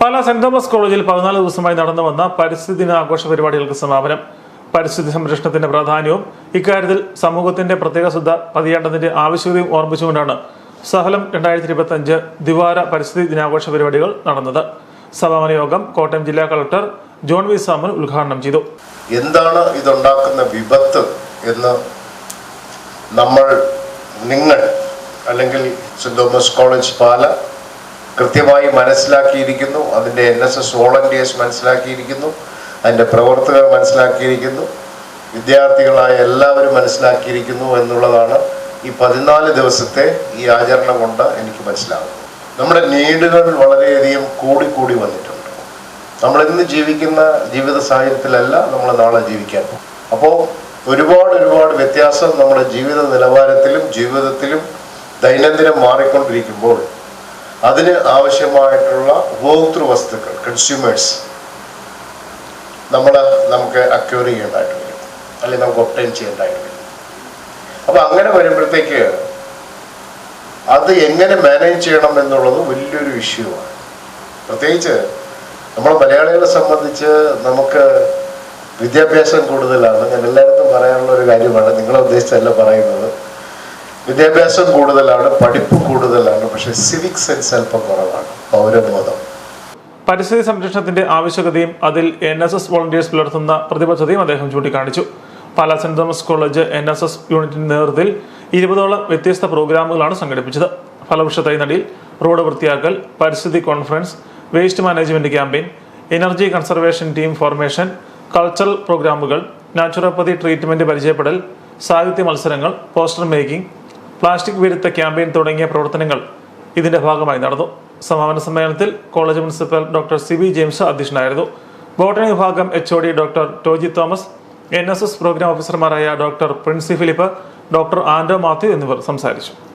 Pala saint Thomas കോളേജിൽ പതിനാല് ദിവസമായി നടന്നു വന്ന പരിസ്ഥിതി ദിനാഘോഷ പരിപാടികൾക്ക് സമാപനം. പരിസ്ഥിതി സംരക്ഷണത്തിന്റെ പ്രാധാന്യവും ഇക്കാര്യത്തിൽ സമൂഹത്തിന്റെ പ്രത്യേക ശ്രദ്ധ പതിയേണ്ടതിന്റെ ആവശ്യകതയും ഓർമ്മിച്ചുകൊണ്ടാണ് സഹലം രണ്ടായിരത്തി ഇരുപത്തി അഞ്ച് ദിവാര പരിസ്ഥിതി ദിനാഘോഷ പരിപാടികൾ നടന്നത്. സമാപന യോഗം കോട്ടയം ജില്ലാ കളക്ടർ ജോൺ വി സാമൻ ഉദ്ഘാടനം ചെയ്തു. എന്താണ് ഇതുണ്ടാക്കുന്ന വിപത്ത് എന്ന് നമ്മൾ നിങ്ങൾ അല്ലെങ്കിൽ സെന്റ് തോമസ് കോളേജ് പാല കൃത്യമായി മനസ്സിലാക്കിയിരിക്കുന്നു. അതിന്റെ എൻ എസ് എസ് വോളണ്ടിയേഴ്സ് മനസ്സിലാക്കിയിരിക്കുന്നു. അതിന്റെ പ്രവർത്തകർ മനസ്സിലാക്കിയിരിക്കുന്നു. വിദ്യാർത്ഥികളായ എല്ലാവരും മനസ്സിലാക്കിയിരിക്കുന്നു എന്നുള്ളതാണ് ഈ പതിനാല് ദിവസത്തെ ഈ ആചരണം കൊണ്ട് എനിക്ക് മനസ്സിലാകുന്നത് നമ്മുടെ നീഡുകൾ വളരെയധികം കൂടിക്കൂടി വന്നിട്ടുണ്ട്. നമ്മൾ ഇന്ന് ജീവിക്കുന്ന ജീവിത സാഹചര്യത്തിലല്ല നമ്മൾ നാളെ ജീവിക്കാൻ അപ്പോൾ ഒരുപാട് ഒരുപാട് വ്യത്യാസം നമ്മുടെ ജീവിത നിലവാരത്തിലും ജീവിതത്തിലും ദൈനംദിനം മാറിക്കൊണ്ടിരിക്കുമ്പോൾ അതിന് ആവശ്യമായിട്ടുള്ള ഉപഭോക്തൃ വസ്തുക്കൾ കൺസ്യൂമേഴ്സ് നമ്മൾ നമുക്ക് അക്യൂർ ചെയ്യേണ്ടതായിട്ട് വരും അല്ലെങ്കിൽ നമുക്ക് ഒപ്റ്റൈൻ ചെയ്യേണ്ടതായിട്ട് വരും അപ്പോൾ അങ്ങനെ വരുമ്പോഴത്തേക്ക് അത് എങ്ങനെ മാനേജ് ചെയ്യണം എന്നുള്ളത് വലിയൊരു ഇഷ്യൂവാണ് പ്രത്യേകിച്ച് നമ്മൾ മലയാളികളെ സംബന്ധിച്ച് നമുക്ക് വിദ്യാഭ്യാസം കൂടുതലാണ്. ഞാൻ എല്ലായിടത്തും പറയാനുള്ള ഒരു കാര്യമാണ്. നിങ്ങളെ ഉദ്ദേശിച്ചല്ല പറയുന്നത്. വിദ്യാഭ്യാസം കൂടുതലാണ് പഠിപ്പ് കൂടുതലാണ്. പക്ഷെ സിവിക് സെൻസ് അല്പം കുറവാണ്. പൗരബോധം പരിസ്ഥിതി സംരക്ഷണത്തിന്റെ ആവശ്യകതയും അതിൽ എൻ എസ് എസ് വോളണ്ടിയേഴ്സ് പുലർത്തുന്ന പ്രതിബദ്ധതയും അദ്ദേഹം ചൂണ്ടിക്കാണിച്ചു. Pala saint Thomas college N S S യൂണിറ്റിന്റെ നേതൃത്വത്തിൽ ഇരുപതോളം വ്യത്യസ്ത പ്രോഗ്രാമുകളാണ് സംഘടിപ്പിച്ചത്. ഫലവൃക്ഷ തൈനടിയിൽ റോഡ് വൃത്തിയാക്കൽ പരിസ്ഥിതി conference waste management campaign energy conservation team formation cultural പ്രോഗ്രാമുകൾ നാച്ചുറോപ്പതി ട്രീറ്റ്മെന്റ് പരിചയപ്പെടൽ സാഹിത്യ മത്സരങ്ങൾ പോസ്റ്റർ മേക്കിംഗ് പ്ലാസ്റ്റിക് വിരുദ്ധ ക്യാമ്പയിൻ തുടങ്ങിയ പ്രവർത്തനങ്ങൾ ഇതിന്റെ ഭാഗമായി നടന്നു. സമാപന സമ്മേളനത്തിൽ college principal doctor C B James അധ്യക്ഷനായിരുന്നു. ബോട്ടണി വിഭാഗം H O D doctor Toji Thomas N S S programme ഓഫീസർമാരായ doctor Princy Philip doctor Anto Mathew എന്നിവർ സംസാരിച്ചു.